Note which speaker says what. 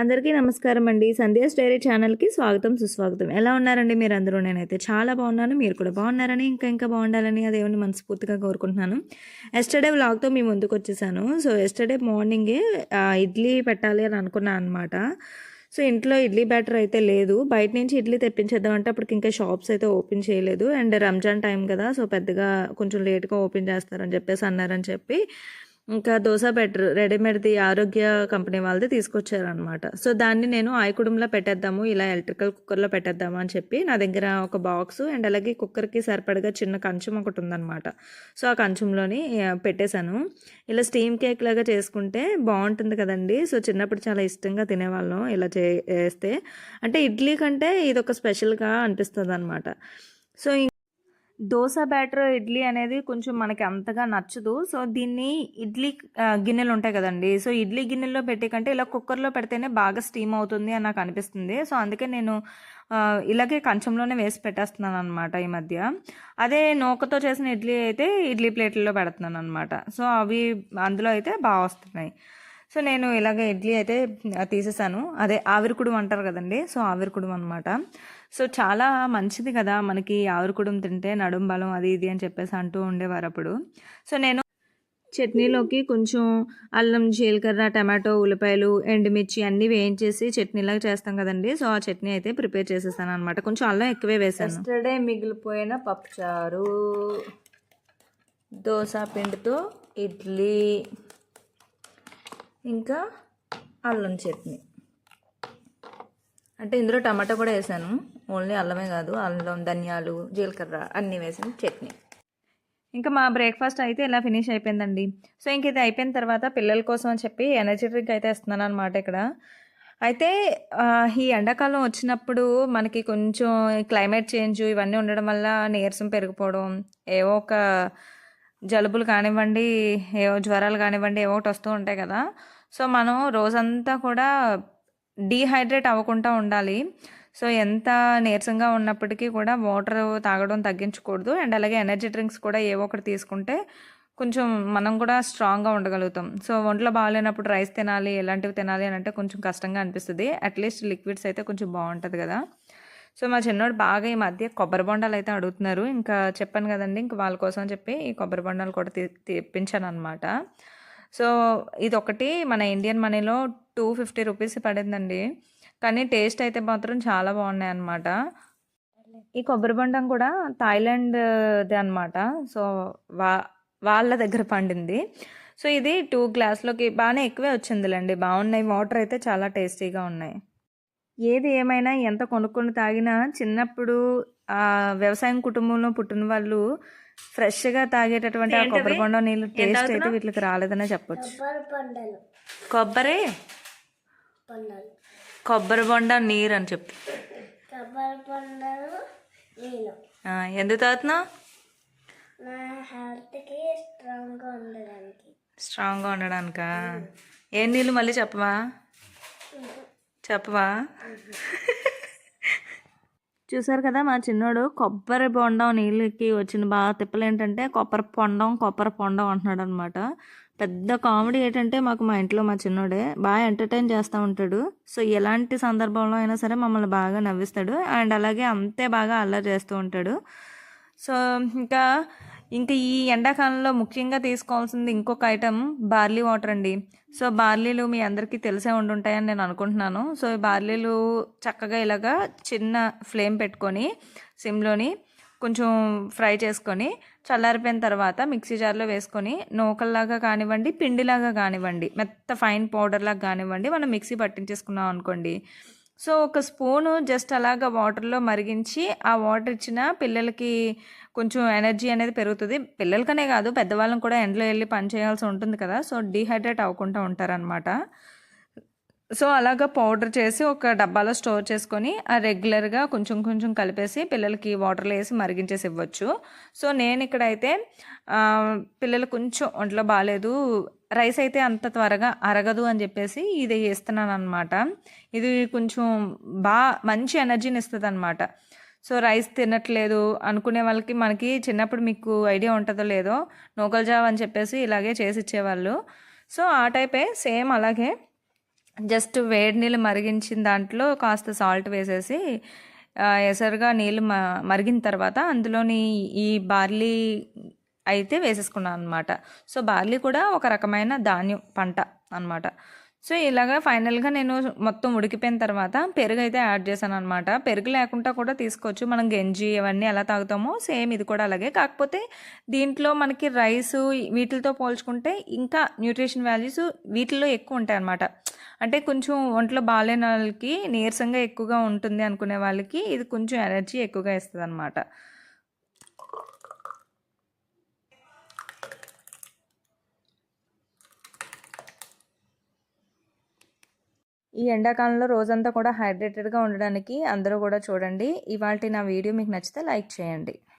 Speaker 1: అందరికీ నమస్కారం అండి సంధ్యాస్ డైరీ ఛానల్కి స్వాగతం సుస్వాగతం. ఎలా ఉన్నారండి మీరు అందరూ నేనైతే చాలా బాగున్నాను. మీరు కూడా బాగున్నారని ఇంకా ఇంకా బాగుండాలని అదేమని మనస్ఫూర్తిగా కోరుకుంటున్నాను. ఎస్టర్డే వ్లాగ్తో మీ ముందుకు వచ్చేసాను. సో ఎస్టర్డే మార్నింగే ఇడ్లీ పెట్టాలి అని అనుకున్నాను అనమాట సో ఇంట్లో ఇడ్లీ బ్యాటర్ అయితే లేదు. బయట నుంచి ఇడ్లీ తెప్పించేద్దామంటే అప్పటికి ఇంకా షాప్స్ అయితే ఓపెన్ చేయలేదు. అండ్ రంజాన్ టైం కదా సో పెద్దగా కొంచెం లేట్గా ఓపెన్ చేస్తారని చెప్పేసి అన్నారని చెప్పి ఇంకా దోశ బెటర్ రెడీమేడ్ది ఆరోగ్య కంపెనీ వాళ్ళది తీసుకొచ్చారనమాట సో దాన్ని నేను ఆయకుడంలో పెట్టేద్దాము ఇలా ఎలక్ట్రికల్ కుక్కర్లో పెట్టేద్దాము అని చెప్పి నా దగ్గర ఒక బాక్స్ అండ్ అలాగే కుక్కర్కి సరిపడగా చిన్న కంచం ఒకటి ఉందన్నమాట. సో ఆ కంచంలోని పెట్టేశాను. ఇలా స్టీమ్ కేక్ లాగా చేసుకుంటే బాగుంటుంది కదండి. సో చిన్నప్పుడు చాలా ఇష్టంగా తినేవాళ్ళం ఇలా చే చేస్తే. అంటే ఇడ్లీ కంటే ఇది ఒక స్పెషల్గా అనిపిస్తుంది అనమాట సో దోశ బ్యాటర్ ఇడ్లీ అనేది కొంచెం మనకి అంతగా నచ్చదు. సో దీన్ని ఇడ్లీ గిన్నెలు ఉంటాయి కదండి. సో ఇడ్లీ గిన్నెల్లో పెట్టే కంటే ఇలా కుక్కర్లో పెడితేనే బాగా స్టీమ్ అవుతుంది అని నాకు అనిపిస్తుంది. సో అందుకే నేను ఇలాగే కంచంలోనే వేసి పెట్టేస్తున్నాను అనమాట ఈ మధ్య. అదే నూకతో చేసిన ఇడ్లీ అయితే ఇడ్లీ ప్లేట్లలో పెడుతున్నాను అనమాట సో అవి అందులో అయితే బాగా వస్తున్నాయి. సో నేను ఇలాగ ఇడ్లీ అయితే తీసేసాను. అదే ఆవిరికుడుం అంటారు కదండి సో ఆవిరికుడుం అనమాట సో చాలా మంచిది కదా మనకి ఆవిరికుడుం తింటే నడుం బలం అది ఇది అని చెప్పేసి అంటూ ఉండేవారు అప్పుడు. సో నేను చట్నీలోకి కొంచెం అల్లం జీలకర్ర టమాటో ఉల్లిపాయలు ఎండుమిర్చి అన్నీ వేయించేసి చట్నీలాగా చేస్తాం కదండి. సో ఆ చట్నీ అయితే ప్రిపేర్ చేసేసాను అనమాట కొంచెం అల్లం ఎక్కువే వేసాను. ఎస్టర్డే మిగిలిపోయిన పప్పుచారు దోశ పిండితో ఇడ్లీ. ఇంకా అల్లం చట్నీ. అంటే ఇందులో టమాటా కూడా వేసాను. ఓన్లీ అల్లమే కాదు అల్లం ధనియాలు జీలకర్ర అన్నీ వేసిన చట్నీ. ఇంకా మా బ్రేక్ఫాస్ట్ అయితే ఇలా ఫినిష్ అయిపోయిందండి. సో ఇంక ఇది అయిపోయిన తర్వాత పిల్లల కోసం అని చెప్పి ఎనర్జీ డ్రింక్ అయితే ఇస్తున్నాను అనమాట ఇక్కడ. అయితే ఈ ఎండాకాలం వచ్చినప్పుడు మనకి కొంచెం క్లైమేట్ చేంజ్ ఇవన్నీ ఉండడం వల్ల నీరసం పెరిగిపోవడం ఏవో ఒక జలుబులు కానివ్వండి ఏవో జ్వరాలు కానివ్వండి ఏవో ఒకటి వస్తూ ఉంటాయి కదా. సో మనం రోజంతా కూడా డీహైడ్రేట్ అవ్వకుండా ఉండాలి. సో ఎంత నీరసంగా ఉన్నప్పటికీ కూడా వాటర్ తాగడం తగ్గించకూడదు. అండ్ అలాగే ఎనర్జీ డ్రింక్స్ కూడా ఏవో ఒకటి తీసుకుంటే కొంచెం మనం కూడా స్ట్రాంగ్గా ఉండగలుగుతాం. సో ఒంట్లో బాగాలేనప్పుడు రైస్ తినాలి ఎలాంటివి తినాలి అని అంటే కొంచెం కష్టంగా అనిపిస్తుంది. అట్లీస్ట్ లిక్విడ్స్ అయితే కొంచెం బాగుంటుంది కదా. సో మా చిన్నోడు బాగా ఈ మధ్య కొబ్బరి బొండాలు అయితే అడుగుతున్నారు. ఇంకా చెప్పాను కదండి ఇంకా వాళ్ళ కోసం చెప్పి ఈ కొబ్బరి బొండాలు కూడా తెప్పించాను అనమాట సో ఇది ఒకటి మన ఇండియన్ మనీలో టూ ఫిఫ్టీ రూపీస్ పడిందండి. కానీ టేస్ట్ అయితే మాత్రం చాలా బాగున్నాయి అన్నమాట. ఈ కొబ్బరి బొండం కూడా థాయిలాండ్ది అనమాట సో వా వాళ్ళ దగ్గర పండింది. సో ఇది టూ గ్లాస్లోకి బాగానే ఎక్కువే వచ్చిందిలేండి. బాగున్నాయి. వాటర్ అయితే చాలా టేస్టీగా ఉన్నాయి. ఏది ఏమైనా ఎంత కొనుక్కొని తాగినా చిన్నప్పుడు ఆ వ్యవసాయం కుటుంబంలో పుట్టిన వాళ్ళు ఫ్రెష్గా తాగేటటువంటి ఆ కొబ్బరి బొండం నీళ్ళు టేస్ట్ అయితే వీటికి రాలేదనే చెప్పొచ్చు.
Speaker 2: కొబ్బరి పండలు.
Speaker 1: కొబ్బరి?
Speaker 2: పండలు.
Speaker 1: కొబ్బరి బొండ నీరు అని చెప్పి.
Speaker 2: కొబ్బరి పండలు నేను
Speaker 1: ఆ, ఎందుకు తాగుతున్నావు?
Speaker 2: స్ట్రాంగ్గా ఉండడానికా?
Speaker 1: ఏ నీళ్ళు మళ్ళీ చెప్పవా? చెప్పవా? చూసారు కదా మా చిన్నోడు కొబ్బరి బొండం నీళ్ళకి వచ్చిన బాగా తిప్పలు ఏంటంటే కొబ్బరి పొండం కొబ్బరి పొండం అంటున్నాడు అనమాట పెద్ద కామెడీ ఏంటంటే మాకు మా ఇంట్లో మా చిన్నోడే బాగా ఎంటర్టైన్ చేస్తూ ఉంటాడు. సో ఎలాంటి సందర్భంలో అయినా సరే మమ్మల్ని బాగా నవ్విస్తాడు. అండ్ అలాగే అంతే బాగా అల్లరి చేస్తూ ఉంటాడు. సో ఇంకా ఇంకా ఈ ఎండాకాలంలో ముఖ్యంగా తీసుకోవాల్సింది ఇంకొక ఐటెం బార్లీ వాటర్ అండి. సో బార్లీలు మీ అందరికీ తెలిసే ఉండుంటాయని నేను అనుకుంటున్నాను. సో ఈ బార్లీలు చక్కగా ఇలాగా చిన్న ఫ్లేమ్ పెట్టుకొని సిమ్లోని కొంచెం ఫ్రై చేసుకొని చల్లారిపోయిన తర్వాత మిక్సీ జార్లో వేసుకొని నూకల్లాగా కానివ్వండి పిండిలాగా కానివ్వండి మెత్త ఫైన్ పౌడర్లాగా కానివ్వండి మనం మిక్సీ పట్టించేసుకున్నాం అనుకోండి సో ఒక స్పూను జస్ట్ అలాగా వాటర్లో మరిగించి ఆ వాటర్ ఇచ్చిన పిల్లలకి కొంచెం ఎనర్జీ అనేది పెరుగుతుంది. పిల్లలకనే కాదు పెద్దవాళ్ళని కూడా ఎండలో వెళ్ళి పని చేయాల్సి ఉంటుంది కదా. సో డీహైడ్రేట్ అవ్వకుండా ఉంటారనమాట సో అలాగా పౌడర్ చేసి ఒక డబ్బాలో స్టోర్ చేసుకొని ఆ రెగ్యులర్గా కొంచెం కొంచెం కలిపేసి పిల్లలకి వాటర్లో వేసి మరిగించేసి ఇవ్వచ్చు. సో నేను ఇక్కడైతే పిల్లలు కొంచెం ఒంట్లో బాగాలేదు రైస్ అయితే అంత త్వరగా అరగదు అని చెప్పేసి ఇది వేస్తున్నాను అనమాట ఇది కొంచెం బాగా మంచి ఎనర్జీని ఇస్తుంది అనమాట సో రైస్ తినట్లేదు అనుకునే వాళ్ళకి మనకి చిన్నప్పుడు మీకు ఐడియా ఉంటుందో లేదో నూకల్ జావ్ అని చెప్పేసి ఇలాగే చేసి ఇచ్చేవాళ్ళు. సో ఆ టైపే సేమ్ అలాగే జస్ట్ వేడి నీళ్ళు మరిగించిన దాంట్లో కాస్త సాల్ట్ వేసేసి ఎసరుగా నీళ్ళు మ మరిగిన తర్వాత అందులోని ఈ బార్లీ అయితే వేసేసుకున్నాను అనమాట సో బార్లీ కూడా ఒక రకమైన ధాన్యం పంట అనమాట సో ఇలాగా ఫైనల్గా నేను మొత్తం ఉడికిపోయిన తర్వాత పెరుగు అయితే యాడ్ చేశాను అనమాట పెరుగు లేకుండా కూడా తీసుకోవచ్చు. మనం గంజి ఇవన్నీ ఎలా తాగుతామో సేమ్ ఇది కూడా అలాగే. కాకపోతే దీంట్లో మనకి రైస్ వీటితో పోల్చుకుంటే ఇంకా న్యూట్రిషన్ వాల్యూస్ వీటిల్లో ఎక్కువ ఉంటాయి అనమాట అంటే కొంచెం ఒంట్లో బాగాలేని వాళ్ళకి నీరసంగా ఎక్కువగా ఉంటుంది అనుకునే వాళ్ళకి ఇది కొంచెం ఎనర్జీ ఎక్కువగా ఇస్తుంది అనమాట ఈ ఎండాకాలంలో రోజంతా కూడా హైడ్రేటెడ్గా ఉండడానికి అందరూ కూడా చూడండి. ఇవాళ నా వీడియో మీకు నచ్చితే లైక్ చేయండి.